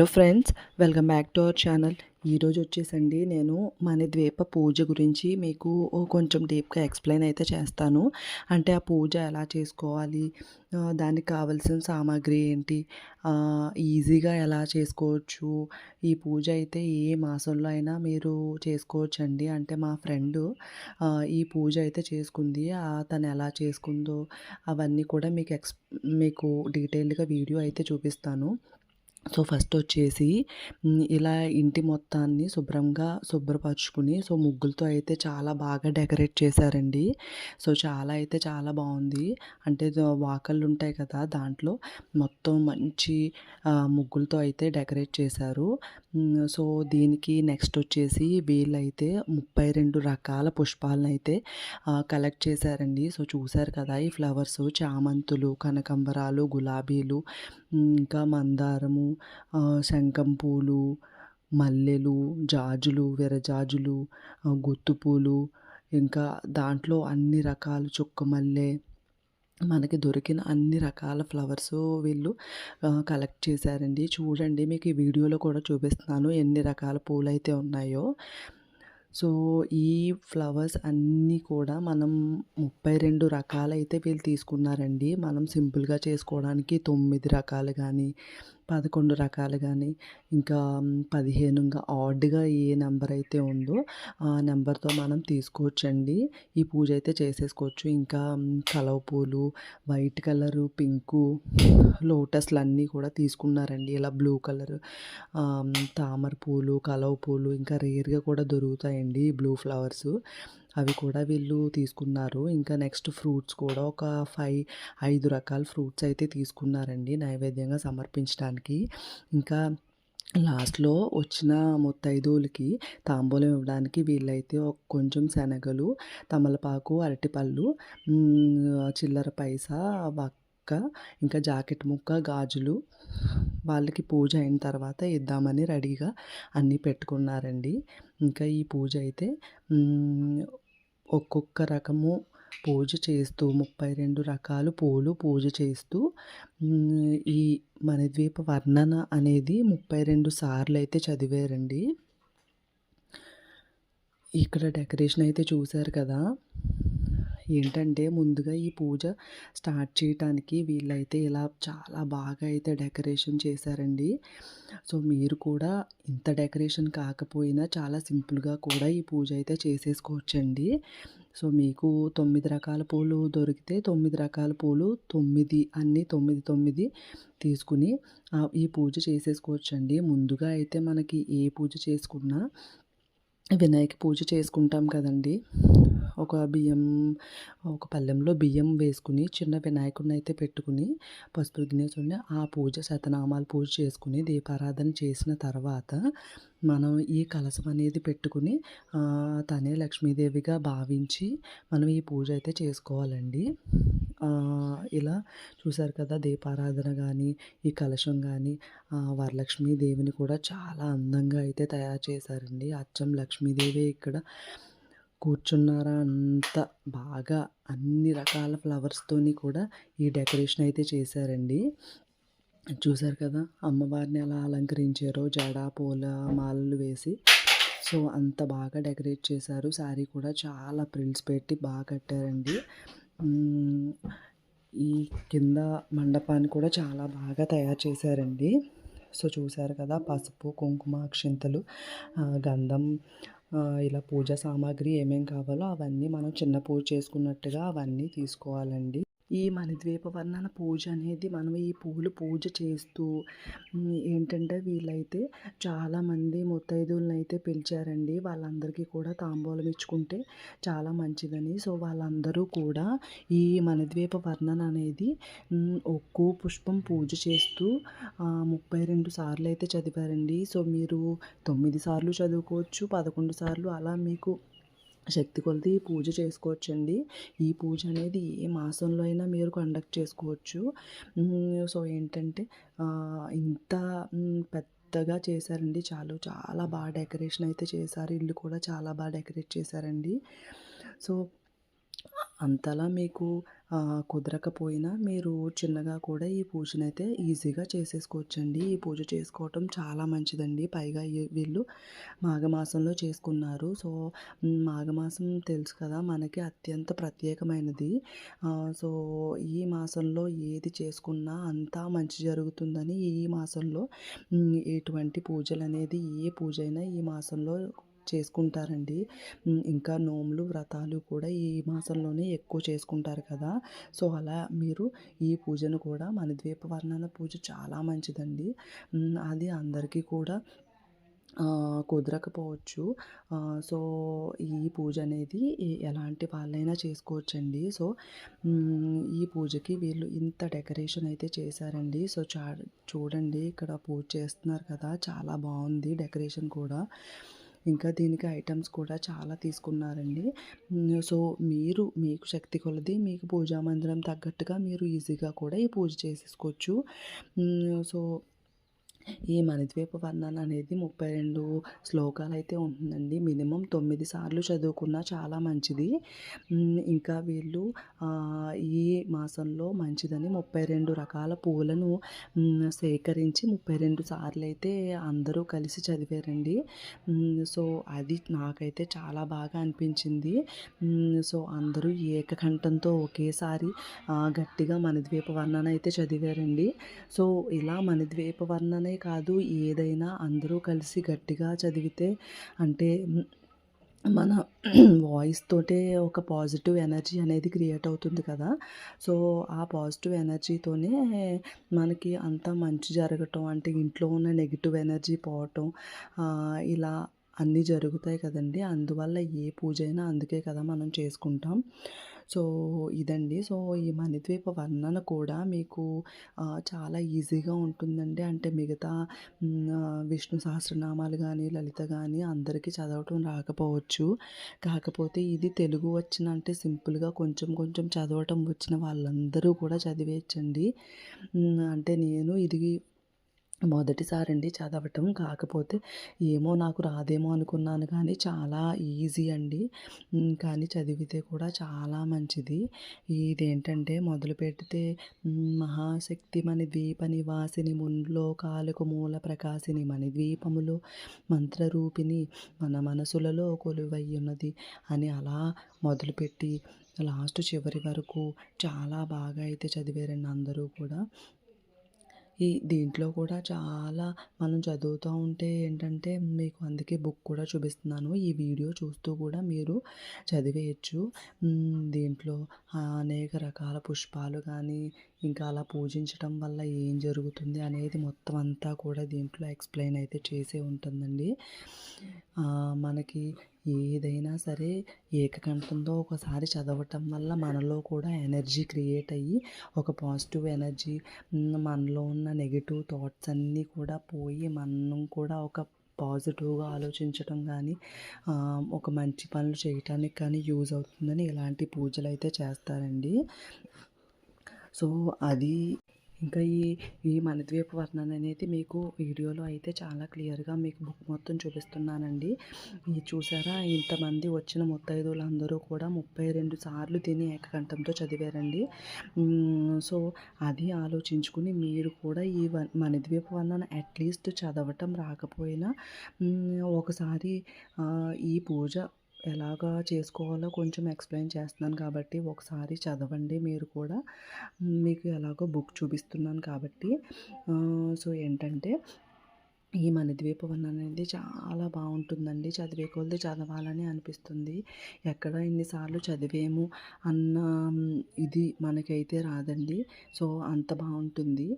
Hello friends welcome back to our channel. ఈరోజు వచ్చేసండి నేను మన ద్వీప పూజ గురించి మీకు కొంచెం డీప్గా ఎక్స్ప్లెయిన్ అయితే చేస్తాను. అంటే ఆ పూజ ఎలా చేసుకోవాలి? దానికి కావాల్సిన సామాగ్రి ఏంటి? ఈజీగా ఎలా చేసుకోవచ్చు? ఈ పూజ అయితే ఏ మాసంలో అయినా మీరు చేసుకోవచ్చండి. అంటే మా ఫ్రెండ్ ఈ పూజ అయితే చేసుకుంది. తను ఎలా చేసుకుందో అవన్నీ కూడా మీకు ఎక్స్ మీకు డీటెయిల్డ్గా వీడియో అయితే చూపిస్తాను. సో ఫస్ట్ వచ్చేసి ఇలా ఇంటి మొత్తాన్ని శుభ్రంగా శుభ్రపరచుకుని సో ముగ్గులతో అయితే చాలా బాగా డెకరేట్ చేశారండి. సో చాలా అయితే చాలా బాగుంది. అంటే వాకళ్ళు ఉంటాయి కదా దాంట్లో మొత్తం మంచి ముగ్గులతో అయితే డెకరేట్ చేశారు. సో దీనికి నెక్స్ట్ వచ్చేసి వీళ్ళైతే ముప్పై రెండు రకాల పుష్పాలను అయితే కలెక్ట్ చేశారండి. సో చూశారు కదా ఈ ఫ్లవర్స్ చామంతులు కనకంబరాలు గులాబీలు ఇంకా మందారము శంఖం పూలు మల్లెలు జాజులు విరజాజులు గుత్తుపూలు ఇంకా దాంట్లో అన్ని రకాల చుక్క మల్లె మనకి దొరికిన అన్ని రకాల ఫ్లవర్స్ వీళ్ళు కలెక్ట్ చేశారండి. చూడండి మీకు ఈ వీడియోలో కూడా చూపిస్తున్నాను ఎన్ని రకాల పూలు అయితే ఉన్నాయో. సో ఈ ఫ్లవర్స్ అన్నీ కూడా మనం ముప్పై రెండు రకాలైతే వీళ్ళు తీసుకున్నారండి. మనం సింపుల్గా చేసుకోవడానికి తొమ్మిది రకాలు కానీ పదకొండు రకాలు కానీ ఇంకా పదిహేను ఇంకా ఆడ్గా ఏ నెంబర్ అయితే ఉందో ఆ నెంబర్తో మనం తీసుకోవచ్చండి. ఈ పూజ అయితే చేసేసుకోవచ్చు. ఇంకా కలవ పూలు వైట్ కలరు పింకు లోటస్లు అన్నీ కూడా తీసుకున్నారండి. ఇలా బ్లూ కలర్ తామర పూలు కలవ పూలు ఇంకా రేర్గా కూడా దొరుకుతాయండి బ్లూ ఫ్లవర్స్. అవి కూడా వీళ్ళు తీసుకున్నారు. ఇంకా నెక్స్ట్ ఫ్రూట్స్ కూడా ఒక ఫైవ్ ఐదు రకాల ఫ్రూట్స్ అయితే తీసుకున్నారండి నైవేద్యంగా సమర్పించడానికి. ఇంకా లాస్ట్లో వచ్చిన ముత్తైదువులకి తాంబూలం ఇవ్వడానికి వీళ్ళైతే ఒక కొంచెం శనగలు తమలపాకు అరటిపళ్ళు చిల్లర పైసా ముక్క ఇంకా జాకెట్ ముక్క గాజులు వాళ్ళకి పూజ అయిన తర్వాత ఇద్దామని రెడీగా అన్నీ పెట్టుకున్నారండి. ఇంకా ఈ పూజ అయితే ఒక్కొక్క రకము పూజ చేస్తూ ముప్పై రెండు రకాలు పూలు పూజ చేస్తూ ఈ మణిద్వీప వర్ణన అనేది ముప్పై రెండు సార్లు అయితే చదివారండి. ఇక్కడ డెకరేషన్ అయితే చూశారు కదా. ఏంటంటే ముందుగా ఈ పూజ స్టార్ట్ చేయటానికి వీళ్ళైతే ఇలా చాలా బాగా అయితే డెకరేషన్ చేశారండి. సో మీరు కూడా ఇంత డెకరేషన్ కాకపోయినా చాలా సింపుల్గా కూడా ఈ పూజ అయితే చేసేసుకోవచ్చండి. సో మీకు తొమ్మిది రకాల పూలు దొరికితే తొమ్మిది రకాల పూలు తొమ్మిది అన్నీ తొమ్మిది తొమ్మిది తీసుకుని ఈ పూజ చేసేసుకోవచ్చండి. ముందుగా అయితే మనకి ఏ పూజ చేసుకున్నా వినాయక పూజ చేసుకుంటాం కదండి. ఒక బియ్యం ఒక పళ్ళెంలో బియ్యం వేసుకుని చిన్న వినాయకుడిని అయితే పెట్టుకుని పసుపు విఘ్నేశ్వరుని ఆ పూజ శతనామాలు పూజ చేసుకుని దీపారాధన చేసిన తర్వాత మనం ఈ కలశం అనేది పెట్టుకుని తనే లక్ష్మీదేవిగా భావించి మనం ఈ పూజ అయితే చేసుకోవాలండి. ఇలా చూసారు కదా దీపారాధన కానీ ఈ కలశం కానీ వరలక్ష్మీ దేవిని కూడా చాలా అందంగా అయితే తయారు చేశారండి. అచ్చం లక్ష్మీదేవి ఇక్కడ కూర్చున్నారా అంత బాగా అన్ని రకాల ఫ్లవర్స్తోని కూడా ఈ డెకరేషన్ అయితే చేశారండి. చూశారు కదా అమ్మవారిని ఎలా అలంకరించారో జడ పూల మాలలు వేసి. సో అంత బాగా డెకరేట్ చేశారు. శారీ కూడా చాలా ప్రిల్స్ పెట్టి బాగా కట్టారండి. ఈ కింద మండపాన్ని కూడా చాలా బాగా తయారు చేశారండి. సో చూశారు కదా పసుపు కుంకుమ అక్షింతలు గంధం ఇలా పూజా సామాగ్రి ఏమేం కావాలో అవన్నీ మనం చిన్న పూజ చేసుకున్నట్టుగా అవన్నీ తీసుకోవాలండి. ఈ మణిద్వీప వర్ణన పూజ అనేది మనం ఈ పూలు పూజ చేస్తూ ఏంటంటే వీళ్ళైతే చాలామంది ముత్తైదువులను అయితే పిలిచారండి. వాళ్ళందరికీ కూడా తాంబూలం ఇచ్చుకుంటే చాలా మంచిదని. సో వాళ్ళందరూ కూడా ఈ మణిద్వీప వర్ణన అనేది ఒక్కో పుష్పం పూజ చేస్తూ ముప్పై రెండు సార్లు అయితే చదివారండి. సో మీరు తొమ్మిది సార్లు చదువుకోవచ్చు పదకొండు సార్లు అలా మీకు శక్తి కొలది పూజ చేసుకోవచ్చండి. ఈ పూజ అనేది ఏ మాసంలో అయినా మీరు కండక్ట్ చేసుకోవచ్చు. సో ఏంటంటే ఇంత పెద్ద పెద్దగా చేశారండి. చాలు చాలా బాగా డెకరేషన్ అయితే చేశారు. ఇల్లు కూడా చాలా బాగా డెకరేట్ చేశారండి. సో అంతలా మీకు కుదరకపోయినా మీరు చిన్నగా కూడా ఈ పూజనైతే ఈజీగా చేసేసుకోవచ్చండి. ఈ పూజ చేసుకోవటం చాలా మంచిదండి. పైగా వీళ్ళు మాఘమాసంలో చేసుకున్నారు. సో, మాఘమాసం తెలుసు కదా! మనకి అత్యంత ప్రత్యేకమైనది. సో, ఈ మాసంలో ఏది చేసుకున్నా అంతా మంచి జరుగుతుందని ఈ మాసంలో ఎటువంటి పూజలు అనేది ఏ పూజ అయినా ఈ మాసంలో చేసుకుంటారండి. ఇంకా నోములు, వ్రతాలు కూడా ఈ మాసంలోనే ఎక్కువ చేసుకుంటారు కదా! సో, అలా మీరు ఈ పూజను కూడా మన ద్వీప వర్ణన పూజ చాలా మంచిదండి. అది అందరికీ కూడా కుదరకపోవచ్చు. సో, ఈ పూజ అనేది ఎలాంటి వాళ్ళైనా చేసుకోవచ్చండి. సో, ఈ పూజకి వీళ్ళు ఇంత డెకరేషన్ అయితే చేశారండి. సో, చా చూడండి ఇక్కడ పూజ చేస్తున్నారు కదా! చాలా బాగుంది డెకరేషన్ కూడా. ఇంకా దీనికి ఐటమ్స్ కూడా చాలా తీసుకున్నారండి. సో, మీరు మీకు శక్తి కొలది మీకు పూజా మందిరం తగ్గట్టుగా మీరు ఈజీగా కూడా ఈ పూజ చేసేసుకోవచ్చు. సో, ఈ మణిద్వీప వర్ణన అనేది ముప్పై రెండు శ్లోకాలు అయితే ఉంటుందండి. మినిమం తొమ్మిది సార్లు చదువుకున్నా చాలా మంచిది. ఇంకా వీళ్ళు ఈ మాసంలో మంచిదని 32 రకాల పూలను సేకరించి ముప్పై రెండు సార్లు అయితే అందరూ కలిసి చదివారండి. సో, అది నాకైతే చాలా బాగా అనిపించింది. సో, అందరూ ఏకకంఠంతో ఒకేసారి గట్టిగా మణిద్వీప వర్ణన అయితే చదివారండి. సో, ఇలా మణిద్వీప వర్ణన కాదు ఏదైనా అందరూ కలిసి గట్టిగా చదివితే అంటే మన వాయిస్ తోటే ఒక పాజిటివ్ ఎనర్జీ అనేది క్రియేట్ అవుతుంది కదా! సో, ఆ పాజిటివ్ ఎనర్జీతోనే మనకి అంత మంచి జరగటం అంటే ఇంట్లో ఉన్న నెగిటివ్ ఎనర్జీ పోవటం ఇలా అన్నీ జరుగుతాయి కదండి అందువల్ల ఏ పూజ అయినా అందుకే కదా మనం చేసుకుంటాం. సో, ఇదండి. సో, ఈ మణిద్వీప వర్ణన కూడా మీకు చాలా ఈజీగా ఉంటుందండి. అంటే మిగతా విష్ణు సహస్రనామాలు కానీ లలిత కానీ అందరికీ చదవటం రాకపోవచ్చు. కాకపోతే ఇది తెలుగు వచ్చిన అంటే సింపుల్‌గా కొంచెం కొంచెం చదవటం వచ్చిన వాళ్ళందరూ కూడా చదివేయచ్చండి. అంటే నేను ఇది మొదటిసారి అండి చదవటం. కాకపోతే ఏమో నాకు రాదేమో అనుకున్నాను కానీ చాలా ఈజీ అండి. కానీ చదివితే కూడా చాలా మంచిది. ఇదేంటంటే మొదలు పెడితే మహాశక్తి మణిద్వీప నివాసిని ముల్లోకాలకు మూల ప్రకాశిని మణిద్వీపములో మంత్రరూపిణి మన మనసులలో కొలువైయున్నది అని అలా మొదలుపెట్టి లాస్ట్ చివరి వరకు చాలా బాగా అయితే చదివారండి అందరూ కూడా. ఈ దీంట్లో కూడా చాలా మనం చదువుతూ ఉంటే ఏంటంటే మీకు అందుకే బుక్ కూడా చూపిస్తున్నాను. ఈ వీడియో చూస్తూ కూడా మీరు చదివేయచ్చు. దీంట్లో అనేక రకాల పుష్పాలు కానీ ఇంకా అలా పూజించటం వల్ల ఏం జరుగుతుంది అనేది మొత్తం అంతా కూడా దీంట్లో ఎక్స్‌ప్లెయిన్ అయితే చేసే ఉంటుందండి. మనకి ఏదైనా సరే ఏకకంఠంతో ఒకసారి చదవటం వల్ల మనలో కూడా ఎనర్జీ క్రియేట్ అయ్యి ఒక పాజిటివ్ ఎనర్జీ మనలో ఉన్న నెగిటివ్ థాట్స్ అన్నీ కూడా పోయి మనం కూడా ఒక పాజిటివ్‌గా ఆలోచించటం కానీ ఒక మంచి పనులు చేయటానికి కానీ యూజ్ అవుతుందని ఇలాంటి పూజలు అయితే చేస్తారండి. సో, అది ఇంకా ఈ ఈ మనద్వీప వర్ణన అనేది మీకు వీడియోలో అయితే చాలా క్లియర్‌గా మీకు బుక్ మొత్తం చూపిస్తున్నానండి. ఇది చూసారా ఇంతమంది వచ్చిన ముత్తైదువులందరూ కూడా 32 సార్లు దీన్ని ఏకకంఠంతో చదివారండి. సో, అది ఆలోచించుకుని మీరు కూడా ఈ మనద్వీప వర్ణన అట్‌లీస్ట్ చదవటం రాకపోయినా ఒకసారి ఈ పూజ ఎలాగా చేసుకోవాలో కొంచెం ఎక్స్‌ప్లెయిన్ చేస్తున్నాను కాబట్టి ఒకసారి చదవండి మీరు కూడా. మీకు ఎలాగో బుక్ చూపిస్తున్నాను కాబట్టి. సో, ఏంటంటే ఈ మన ద్వీపవనం అనేది చాలా బాగుంటుందండి చదివే కొలది చదవాలని అనిపిస్తుంది. ఎక్కడ ఎన్నిసార్లు చదివేము చదివాము అన్న ఇది మనకైతే రాదండి. సో, అంత బాగుంటుంది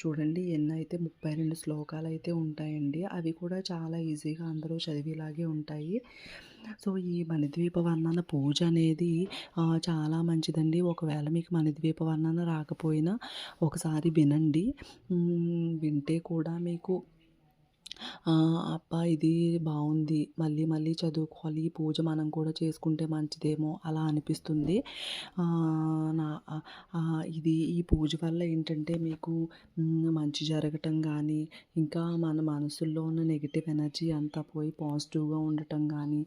చూడండి ఎన్నైతే ముప్పై రెండు శ్లోకాలు అయితే ఉంటాయండి. అవి కూడా చాలా ఈజీగా అందరూ చదివేలాగే ఉంటాయి. సో, ఈ మణిద్వీప వర్ణన పూజ అనేది చాలా మంచిదండి. ఒకవేళ మీకు మణిద్వీప వర్ణన రాకపోయినా ఒకసారి వినండి. వింటే కూడా మీకు అబ్బా! ఇది బాగుంది మళ్ళీ మళ్ళీ చదువుకోవాలి. ఈ పూజ మనం కూడా చేసుకుంటే మంచిదేమో అలా అనిపిస్తుంది. నా ఇది ఈ పూజ వల్ల ఏంటంటే మీకు మంచి జరగటం కానీ ఇంకా మన మనసుల్లో ఉన్న నెగిటివ్ ఎనర్జీ అంతా పోయి పాజిటివ్‌గా ఉండటం కానీ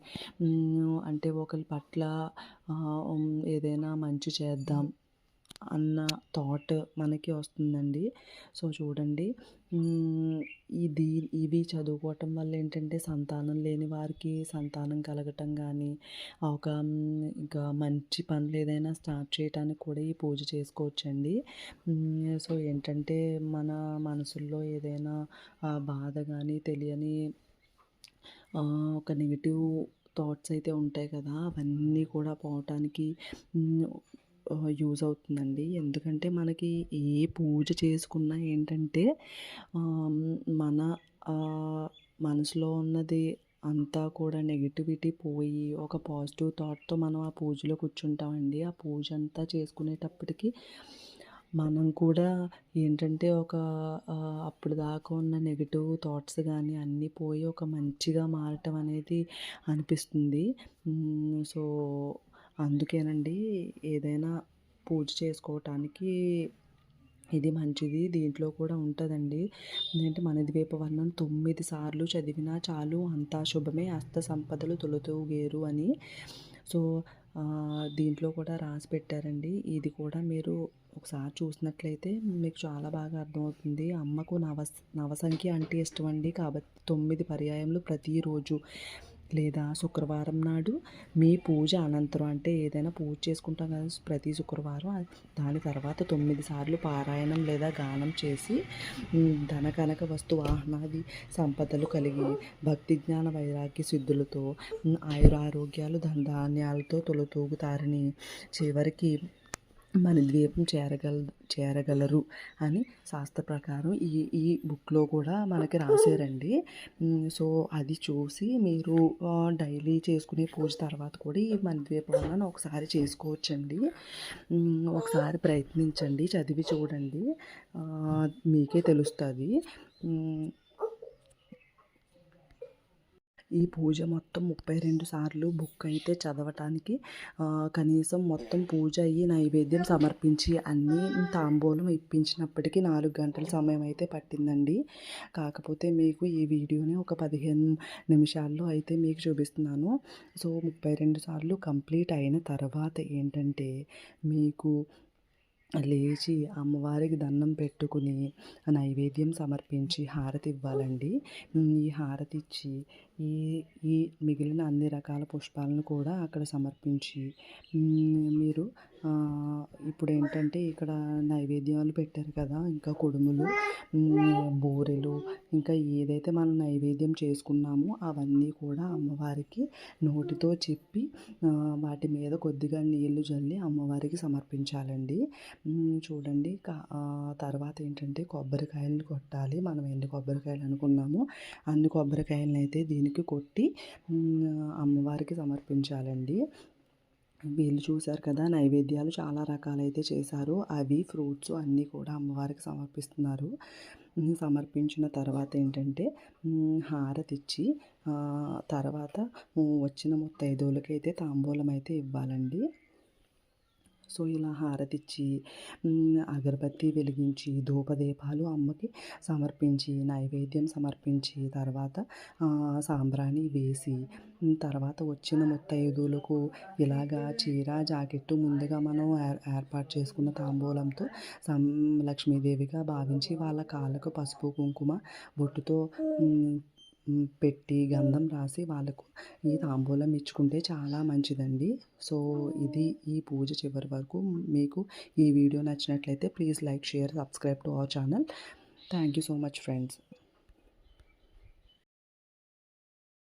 అంటే ఒకరి పట్ల ఏదైనా మంచి చేద్దాం. అన్న థాట్ మనకి వస్తుందండి. సో, చూడండి ఇది ఇవి చదువుకోవటం వల్ల ఏంటంటే సంతానం లేని వారికి సంతానం కలగటం కానీ ఒక ఇంకా మంచి పనులు ఏదైనా స్టార్ట్ చేయటానికి కూడా ఈ పూజ చేసుకోవచ్చండి. సో, ఏంటంటే మన మనసుల్లో ఏదైనా బాధ కానీ తెలియని ఒక నెగిటివ్ థాట్స్ అయితే ఉంటాయి కదా! అవన్నీ కూడా పోవటానికి యూజ్ అవుతుందండి. ఎందుకంటే మనకి ఏ పూజ చేసుకున్నా ఏంటంటే మన మనసులో ఉన్నది అంతా కూడా నెగిటివిటీ పోయి ఒక పాజిటివ్ థాట్‌తో మనం ఆ పూజలో కూర్చుంటామండి. ఆ పూజ అంతా చేసుకునేటప్పటికి మనం కూడా ఏంటంటే ఒక అప్పుడు దాకా ఉన్న నెగిటివ్ థాట్స్ కానీ అన్నీ పోయి ఒక మంచిగా మారటం అనేది అనిపిస్తుంది. సో, అందుకేనండి ఏదైనా పూజ చేసుకోవటానికి ఇది మంచిది. దీంట్లో కూడా ఉంటుందండి ఏంటంటే మణిద్వీప వర్ణం తొమ్మిది సార్లు చదివినా చాలు అంతా శుభమే అస్త సంపదలు తొలతూగేరు అని. సో, దీంట్లో కూడా రాసి పెట్టారండి. ఇది కూడా మీరు ఒకసారి చూసినట్లయితే మీకు చాలా బాగా అర్థమవుతుంది. అమ్మకు నవ నవసంఖ్య అంటే ఇష్టం అండి కాబట్టి తొమ్మిది పర్యాయములు ప్రతిరోజు లేదా శుక్రవారం నాడు మీ పూజ అనంతరం అంటే ఏదైనా పూజ చేసుకుంటాం కదా! ప్రతి శుక్రవారం దాని తర్వాత తొమ్మిది సార్లు పారాయణం లేదా గానం చేసి ధన కనక వస్తు వాహనాది సంపదలు కలిగి భక్తి జ్ఞాన వైరాగ్య సిద్ధులతో ఆయుర ఆయురారోగ్యాలు ధన ధాన్యాలతో తొలతూగుతారని చివరికి మన ద్వీపం చేరగల చేరగలరు అని శాస్త్ర ప్రకారం ఈ ఈ బుక్‌లో కూడా మనకి రాశారండి. సో, అది చూసి మీరు డైలీ చేసుకునే పూజ తర్వాత కూడా ఈ మన వర్ణన ఒకసారి చేసుకోవచ్చండి. ఒకసారి ప్రయత్నించండి. చదివి చూడండి. మీకే తెలుస్తుంది ఈ పూజ మొత్తం 32 సార్లు బుక్ అయితే చదవటానికి కనీసం మొత్తం పూజ అయ్యి నైవేద్యం సమర్పించి అన్నీ తాంబూలం ఇప్పించినప్పటికీ నాలుగు గంటల సమయం అయితే పట్టిందండి. కాకపోతే మీకు ఈ వీడియోని ఒక 15 నిమిషాల్లో అయితే మీకు చూపిస్తున్నాను. సో, 32 సార్లు కంప్లీట్ అయిన తర్వాత ఏంటంటే మీకు లేచి అమ్మవారికి దండం పెట్టుకుని నైవేద్యం సమర్పించి హారతి ఇవ్వాలండి. ఈ హారతి ఇచ్చి ఈ ఈ మిగిలిన అన్ని రకాల పుష్పాలను కూడా అక్కడ సమర్పించి మీరు ఇప్పుడు ఏంటంటే ఇక్కడ నైవేద్యాలు పెట్టారు కదా! ఇంకా కుడుములు, హ్మ్, ఇంకా ఏదైతే మనం నైవేద్యం చేసుకున్నామో అవన్నీ కూడా అమ్మవారికి నోటితో చెప్పి వాటి మీద కొద్దిగా నీళ్ళు జల్లి అమ్మవారికి సమర్పించాలండి. చూడండి తర్వాత ఏంటంటే కొబ్బరికాయలను కొట్టాలి. మనం ఎన్ని కొబ్బరికాయలు అనుకున్నామో అన్ని కొబ్బరికాయలనైతే దీనికి కొట్టి అమ్మవారికి సమర్పించాలండి. వీళ్ళు చూశారు కదా! నైవేద్యాలు చాలా రకాలైతే చేశారు. అవి ఫ్రూట్స్ అన్నీ కూడా అమ్మవారికి సమర్పిస్తున్నారు. సమర్పించిన తర్వాత ఏంటంటే హారతిచ్చి తర్వాత వచ్చిన ముత్తైదువులకైతే తాంబూలం అయితే ఇవ్వాలండి. సో, ఇలా హారతిచ్చి అగరబత్తి వెలిగించి ధూపదీపాలు అమ్మకి సమర్పించి నైవేద్యం సమర్పించి తర్వాత సాంబ్రాణి వేసి తర్వాత వచ్చిన ముత్తైదులకు ఇలాగా చీర, జాకెట్టు ముందుగా మనం ఏర్ ఏర్పాటు చేసుకున్న తాంబూలంతో సం లక్ష్మీదేవిగా భావించి వాళ్ళ కాళ్ళకు పసుపు, కుంకుమ బొట్టుతో పెట్టి గంధం రాసి వాళ్ళకు ఈ తాంబూలం ఇచ్చుకుంటే చాలా మంచిదండి. సో, ఇది ఈ పూజ చివరి వరకు మీకు ఈ వీడియో నచ్చినట్లయితే please like, share, subscribe to our channel. Thank you so much friends.